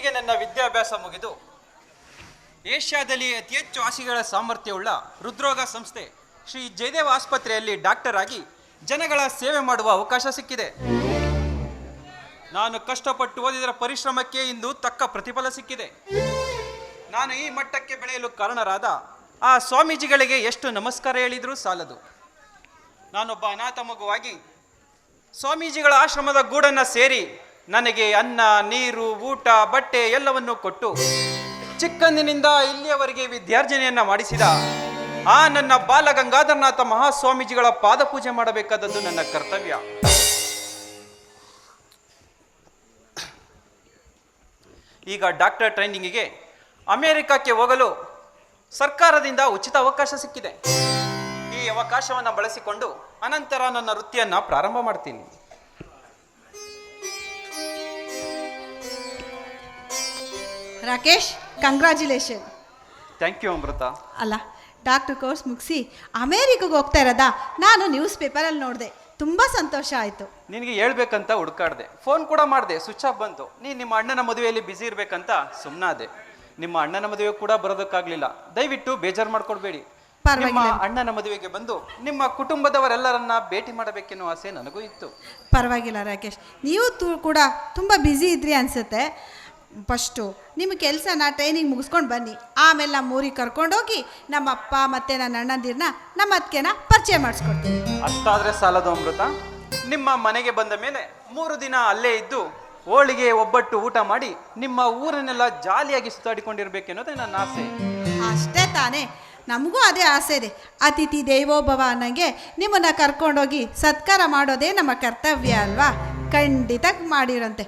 ಇಷ್ಟೊತ್ತಿಗೆ ನನ್ನ ವಿದ್ಯಾಭ್ಯಾಸ ಮುಗಿದು ಏಷ್ಯಾದಲ್ಲಿ ಅತಿ ಹೆಚ್ಚು ಹಾಸಿಗೆಗಳ ಸಾಮರ್ಥ್ಯವುಳ್ಳ ಹೃದ್ರೋಗ ಸಂಸ್ಥೆ ಶ್ರೀ ಜಯದೇವ ಆಸ್ಪತ್ರೆಯಲ್ಲಿ ಡಾಕ್ಟರ್ ಆಗಿ ಜನಗಳ ಸೇವೆ ಮಾಡುವ ಅವಕಾಶ ಸಿಕ್ಕಿದೆ. ನಾನು ಕಷ್ಟಪಟ್ಟು ಓದಿದರ ಪರಿಶ್ರಮಕ್ಕೆ ಇಂದು ತಕ್ಕ ಪ್ರತಿಫಲ ಸಿಕ್ಕಿದೆ. ನಾನು ಈ ಮಟ್ಟಕ್ಕೆ ಬೆಳೆಯಲು ಕಾರಣರಾದ ಆ ಸ್ವಾಮೀಜಿಗಳಿಗೆ ಎಷ್ಟು ನಮಸ್ಕಾರ ಹೇಳಿದರೂ ಸಾಲದು. ನಾನೊಬ್ಬ ಅನಾಥ ಮಗುವಾಗಿ ಸ್ವಾಮೀಜಿಗಳ ಆಶ್ರಮದ ಗೂಡನ್ನ ಸೇರಿ ನನಗೆ ಅನ್ನ, ನೀರು, ಊಟ, ಬಟ್ಟೆ ಎಲ್ಲವನ್ನು ಕೊಟ್ಟು ಚಿಕ್ಕಂದಿನಿಂದ ಇಲ್ಲಿಯವರೆಗೆ ವಿದ್ಯಾರ್ಜನೆಯನ್ನ ಮಾಡಿಸಿದ ಆ ನನ್ನ ಬಾಲ ಗಂಗಾಧರನಾಥ ಮಹಾಸ್ವಾಮೀಜಿಗಳ ಪಾದಪೂಜೆ ಮಾಡಬೇಕಾದದ್ದು ನನ್ನ ಕರ್ತವ್ಯ. ಈಗ ಡಾಕ್ಟರ್ ಟ್ರೈನಿಂಗಿಗೆ ಅಮೆರಿಕಕ್ಕೆ ಹೋಗಲು ಸರ್ಕಾರದಿಂದ ಉಚಿತ ಅವಕಾಶ ಸಿಕ್ಕಿದೆ. ಈ ಅವಕಾಶವನ್ನು ಬಳಸಿಕೊಂಡು ಅನಂತರ ನನ್ನ ವೃತ್ತಿಯನ್ನು ಪ್ರಾರಂಭ ಮಾಡ್ತೀನಿ. Rakesh congratulation thank you Amrita. ಅಲ್ಲ ಡಾಕ್ಟರ್ ಕೋರ್ಸ್ ಮುಗಿಸಿ ಅಮೇರಿಕಾಗೆ ಹೋಗ್ತಾ ಇರೋದಾ? ನಾನು ನ್ಯೂಸ್ ಪೇಪರಲ್ಲಿ ನೋಡಿದೆ. ತುಂಬ ಸಂತೋಷ ಆಯಿತು. ನಿನಗೆ ಹೇಳ್ಬೇಕಂತ ಹುಡುಕಾಡ್ದೆ. ಫೋನ್ ಕೂಡ ಮಾಡಿದೆ ಸ್ವಿಚ್ ಆಫ್ ಬಂತು. ನೀನು ನಿಮ್ಮ ಅಣ್ಣನ ಮದುವೆಯಲ್ಲಿ ಬಿಸಿ ಇರಬೇಕಂತ ಸುಮ್ಮನಾದೆ ನಿಮ್ಮ ಅಣ್ಣನ ಮದುವೆ ಕೂಡ ಬರೋದಕ್ಕಾಗಲಿಲ್ಲ. ದಯವಿಟ್ಟು ಬೇಜಾರು ಮಾಡ್ಕೊಡ್ಬೇಡಿ. ನಿಮ್ಮ. ಅಣ್ಣನ ಮದುವೆಗೆ ಬಂದು ನಿಮ್ಮ ಕುಟುಂಬದವರೆಲ್ಲರನ್ನ ಭೇಟಿ ಮಾಡಬೇಕೆನ್ನುವ ಆಸೆ ನನಗೂ ಇತ್ತು. ಪರವಾಗಿಲ್ಲ ರಾಕೇಶ್. ನೀವು ತು ಕೂಡ ತುಂಬ ಬ್ಯುಸಿ ಇದ್ರಿ ಅನಿಸುತ್ತೆ. ಫಸ್ಟು ನಿಮ್ಮ ಕೆಲಸನ ಟ್ರೈನಿಂಗ್ ಮುಗಿಸ್ಕೊಂಡು ಬನ್ನಿ. ಆಮೇಲೆ ನಮ್ಮ ಊರಿಗೆ ಕರ್ಕೊಂಡೋಗಿ ನಮ್ಮ ಅಪ್ಪ ಮತ್ತು ನನ್ನ ಅಣ್ಣಂದಿರನ್ನ ನಮ್ಮ ಅದಕ್ಕೆನ ಪರಿಚಯ ಮಾಡಿಸ್ಕೊಡ್ತೀನಿ. ಅಷ್ಟಾದ್ರೆ ಸಾಲದು ಅಮೃತ. ನಿಮ್ಮ ಮನೆಗೆ ಬಂದ ಮೇಲೆ ಮೂರು ದಿನ ಅಲ್ಲೇ ಇದ್ದು ಹೋಳಿಗೆ ಒಬ್ಬಟ್ಟು ಊಟ ಮಾಡಿ ನಿಮ್ಮ ಊರನ್ನೆಲ್ಲ ಜಾಲಿಯಾಗಿ ಸುತ್ತಾಡಿಕೊಂಡಿರ್ಬೇಕೆನ್ನೋದೇ ನನ್ನ ಆಸೆ. ಅಷ್ಟೇ ತಾನೇ. ನಮಗೂ ಅದೇ ಆಸೆ ಇದೆ. ಅತಿಥಿ ದೇವೋಭವ ಅನ್ನಂಗೆ ನಿಮ್ಮನ್ನು ಕರ್ಕೊಂಡೋಗಿ ಸತ್ಕಾರ ಮಾಡೋದೇ ನಮ್ಮ ಕರ್ತವ್ಯ ಅಲ್ವಾ? ಖಂಡಿತ ಮಾಡಿರಂತೆ.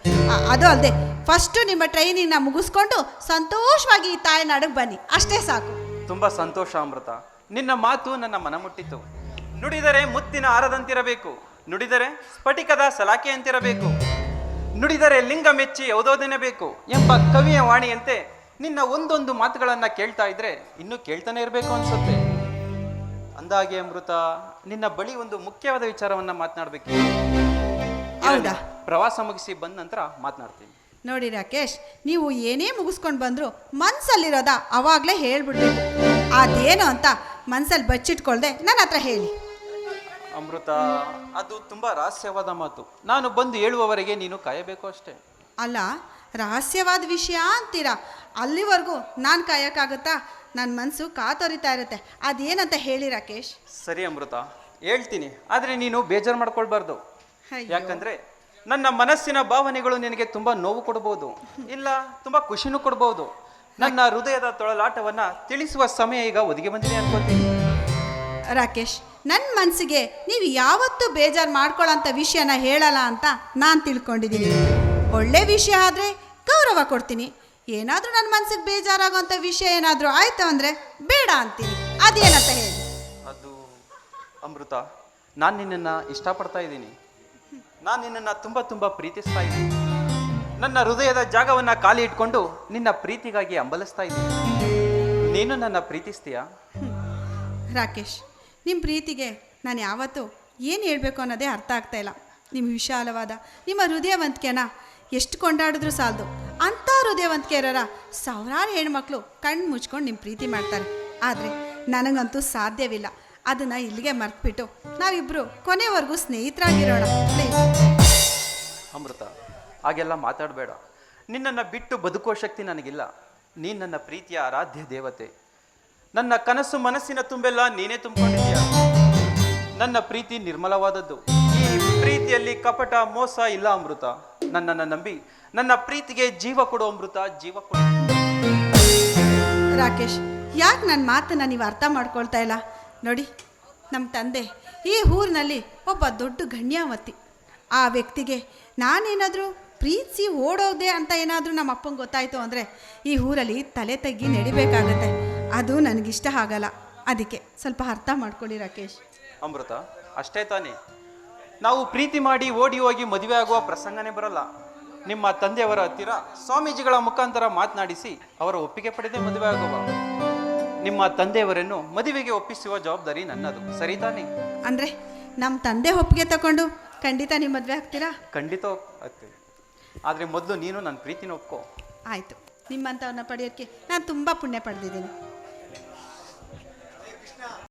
ಅದು ಅಲ್ಲದೆ ಫಸ್ಟು ನಿಮ್ಮ ಟ್ರೈನಿಂಗ್ನ ಮುಗಿಸ್ಕೊಂಡು ಸಂತೋಷವಾಗಿ ಈ ತಾಯ್ನಾಡಿಗೆ ಬನ್ನಿ. ಅಷ್ಟೇ ಸಾಕು. ತುಂಬ ಸಂತೋಷ, ಅಮೃತ. ನಿನ್ನ ಮಾತು ನನ್ನ ಮನ ಮುಟ್ಟಿತು. ನುಡಿದರೆ ಮುತ್ತಿನ ಆರದಂತಿರಬೇಕು. ನುಡಿದರೆ ಸ್ಫಟಿಕದ ಸಲಾಕೆಯಂತಿರಬೇಕು ನುಡಿದರೆ ಲಿಂಗ ಮೆಚ್ಚಿ ಬೇಕು ಎಂಬ ಕವಿಯ ವಾಣಿಯಂತೆ ನಿನ್ನ ಒಂದೊಂದು ಮಾತುಗಳನ್ನು ಕೇಳ್ತಾ ಇದ್ರೆ ಇನ್ನೂ ಕೇಳ್ತಾನೆ ಇರಬೇಕು ಅನ್ಸುತ್ತೆ. ಅಂದಾಗೆ, ಅಮೃತ, ನಿನ್ನ ಬಳಿ ಒಂದು ಮುಖ್ಯವಾದ ವಿಚಾರವನ್ನು ಮಾತನಾಡ್ಬೇಕು ಹೌದಾ? ಪ್ರವಾಸ ಮುಗಿಸಿ ಬಂದ ನಂತರ ಮಾತನಾಡ್ತೀನಿ. ನೋಡಿ ರಾಕೇಶ್ ನೀವು ಏನೇ ಮುಗಿಸ್ಕೊಂಡು ಬಂದರೂ ಮನಸ್ಸಲ್ಲಿರೋದ ಅವಾಗಲೇ ಹೇಳ್ಬಿಡಿ ಅದೇನು ಅಂತ ಮನ್ಸಲ್ಲಿ ಬಚ್ಚಿಟ್ಕೊಳ್ದೆ ನನ್ನ ಹತ್ರ ಹೇಳಿ. ಅಮೃತ ಅದು ತುಂಬಾ ರಹಸ್ಯವಾದ ಮಾತು. ನಾನು ಬಂದು ಹೇಳುವವರೆಗೆ ನೀನು ಕಾಯಬೇಕು ಅಷ್ಟೇ. ಅಲ್ಲ ರಹಸ್ಯವಾದ ವಿಷಯ ಅಂತೀರಾ? ಅಲ್ಲಿವರೆಗೂ ನಾನು ಕಾಯಕ್ಕಾಗುತ್ತಾ? ನನ್ನ ಮನಸ್ಸು ಕಾತೊರಿತಾ ಇರುತ್ತೆ. ಅದೇನಂತ ಹೇಳಿ ರಾಕೇಶ್. ಸರಿ ಅಮೃತ ಹೇಳ್ತೀನಿ. ಆದ್ರೆ ನೀನು ಬೇಜಾರು ಮಾಡ್ಕೊಳ್ಬಾರ್ದು. ಯಾಕಂದ್ರೆ ನನ್ನ ಮನಸ್ಸಿನ ಭಾವನೆಗಳು ನಿನಗೆ ತುಂಬಾ ನೋವು ಕೊಡಬಹುದು ಇಲ್ಲ ತುಂಬಾ ಖುಷಿನೂ ಕೊಡಬಹುದು ನನ್ನ ಹೃದಯದ ತೊಳಲಾಟವನ್ನ ತಿಳಿಸುವ ಸಮಯ ಈಗ ಒದಗಿ ಬಂದಿದೆ ಅನ್ಕೋತೀನಿ. ರಾಕೇಶ್ ನನ್ನ ಮನಸ್ಸಿಗೆ ನೀವು ಯಾವತ್ತೂ ಬೇಜಾರು ಮಾಡ್ಕೊಳ್ಳೋಂಥ ವಿಷಯನ ಹೇಳಲ್ಲ ಅಂತ ನಾನು ತಿಳ್ಕೊಂಡಿದ್ದೀನಿ ಒಳ್ಳೆ ವಿಷಯ ಆದರೆ ಗೌರವ ಕೊಡ್ತೀನಿ. ಏನಾದರೂ ನನ್ನ ಮನಸ್ಸಿಗೆ ಬೇಜಾರಾಗೋಂಥ ವಿಷಯ ಏನಾದರೂ ಆಯಿತು ಅಂದರೆ ಬೇಡ ಅಂತೀನಿ. ಅದೇನಂತ ಹೇಳಿ? ಅದು ಅಮೃತ ನಾನು ನಿನ್ನನ್ನು ಇಷ್ಟಪಡ್ತಾ ಇದ್ದೀನಿ. ನಾನು ನಿನ್ನನ್ನು ತುಂಬ ತುಂಬ ಪ್ರೀತಿಸ್ತಾ ಇದ್ದೀನಿ. ನನ್ನ ಹೃದಯದ ಜಾಗವನ್ನು ಖಾಲಿ ಇಟ್ಕೊಂಡು ನಿನ್ನ ಪ್ರೀತಿಗಾಗಿ ಹಂಬಲಿಸ್ತಾ ಇದ್ದೀನಿ. ನೀನು ನನ್ನ ಪ್ರೀತಿಸ್ತೀಯಾ? ರಾಕೇಶ್ ನಿಮ್ಮ ಪ್ರೀತಿಗೆ ನಾನು ಯಾವತ್ತೂ ಏನು ಹೇಳಬೇಕು ಅನ್ನೋದೇ ಅರ್ಥ ಆಗ್ತಾ ಇಲ್ಲ. ನಿಮ್ಮ ವಿಶಾಲವಾದ, ನಿಮ್ಮ ಹೃದಯವಂತಿಕೆನ ಎಷ್ಟು ಕೊಂಡಾಡಿದ್ರು ಸಾಲದು. ಅಂಥ ಹೃದಯವಂತಿಕೆ ಇರೋರ ಸಾವಿರಾರು ಹೆಣ್ಮಕ್ಳು ಕಣ್ಣು ಮುಚ್ಕೊಂಡು ನಿಮ್ಮ ಪ್ರೀತಿ ಮಾಡ್ತಾರೆ. ಆದರೆ ನನಗಂತೂ ಸಾಧ್ಯವಿಲ್ಲ. ಅದನ್ನು ಇಲ್ಲಿಗೆ ಮರ್ತ್ಬಿಟ್ಟು ನಾವಿಬ್ಬರು ಕೊನೆವರೆಗೂ ಸ್ನೇಹಿತರಾಗಿರೋಣ ಪ್ಲೀಸ್ ಅಮೃತ ಹಾಗೆಲ್ಲ ಮಾತಾಡಬೇಡ. ನಿನ್ನನ್ನು ಬಿಟ್ಟು ಬದುಕುವ ಶಕ್ತಿ ನನಗಿಲ್ಲ. ನೀನು ನನ್ನ ಪ್ರೀತಿಯ ಆರಾಧ್ಯ ದೇವತೆ. ನನ್ನ ಕನಸು ಮನಸ್ಸಿನ ತುಂಬೆಲ್ಲ ನೀನೇ ತುಂಬಿಕೊಂಡಿದ್ದೀಯ. ನನ್ನ ಪ್ರೀತಿ ನಿರ್ಮಲವಾದದ್ದು. ಈ ಪ್ರೀತಿಯಲ್ಲಿ ಕಪಟ ಮೋಸ ಇಲ್ಲ ಅಮೃತ. ನನ್ನನ್ನು ನಂಬಿ ನನ್ನ ಪ್ರೀತಿಗೆ ಜೀವ ಕೊಡು ಅಮೃತ ಜೀವ ಕೊಡು. ರಾಕೇಶ್ ಯಾಕೆ ನನ್ನ ಮಾತನ್ನ ನೀವು ಅರ್ಥ ಮಾಡ್ಕೊಳ್ತಾ ಇಲ್ಲ? ನೋಡಿ ನಮ್ಮ ತಂದೆ ಈ ಊರಿನಲ್ಲಿ ಒಬ್ಬ ದೊಡ್ಡ ಗಣ್ಯಾವತಿ. ಆ ವ್ಯಕ್ತಿಗೆ ನಾನೇನಾದರೂ ಪ್ರೀತಿಸಿ ಓಡೋದೆ ಅಂತ ಏನಾದರೂ ನಮ್ಮ ಅಪ್ಪಂಗೆ ಗೊತ್ತಾಯಿತು ಅಂದರೆ ಈ ಊರಲ್ಲಿ ತಲೆ ತಗ್ಗಿ ನಡಿಬೇಕಾಗತ್ತೆ. ಅದು ನನಗಿಷ್ಟ ಆಗಲ್ಲ. ಅದಕ್ಕೆ ಸ್ವಲ್ಪ ಅರ್ಥ ಮಾಡ್ಕೊಳ್ಳಿ ರಾಕೇಶ್. ಅಮೃತ, ಅಷ್ಟೇ ತಾನೇ. ನಾವು ಪ್ರೀತಿ ಮಾಡಿ ಓಡಿ ಹೋಗಿ ಮದುವೆ ಆಗುವ ಪ್ರಸಂಗನೇ ಬರಲ್ಲ. ನಿಮ್ಮ ತಂದೆಯವರ ಹತ್ತಿರ ಸ್ವಾಮೀಜಿಗಳ ಮುಖಾಂತರ ಮಾತನಾಡಿಸಿ ಅವರ ಒಪ್ಪಿಗೆ ಪಡೆದೇ ಮದುವೆ ಆಗುವ. ನಿಮ್ಮ ತಂದೆಯವರನ್ನು ಮದುವೆಗೆ ಒಪ್ಪಿಸುವ ಜವಾಬ್ದಾರಿ ನನ್ನದು. ಸರಿ ತಾನೇ ಅಂದ್ರೆ ನಮ್ಮ ತಂದೆ ಒಪ್ಪಿಗೆ ತಗೊಂಡು ಖಂಡಿತ ನೀವು ಮದುವೆ ಆಗ್ತೀರಾ? ಖಂಡಿತ ಆಗ್ತೀವಿ ಆದರೆ ಮೊದಲು ನೀನು ನನ್ನ ಪ್ರೀತಿನ ಒಪ್ಕೋ. ಆಯ್ತು. ನಿಮ್ಮಂತವನ್ನ ಪಡೆಯೋಕ್ಕೆ ನಾನು ತುಂಬಾ ಪುಣ್ಯ ಪಡೆದಿದ್ದೀನಿ.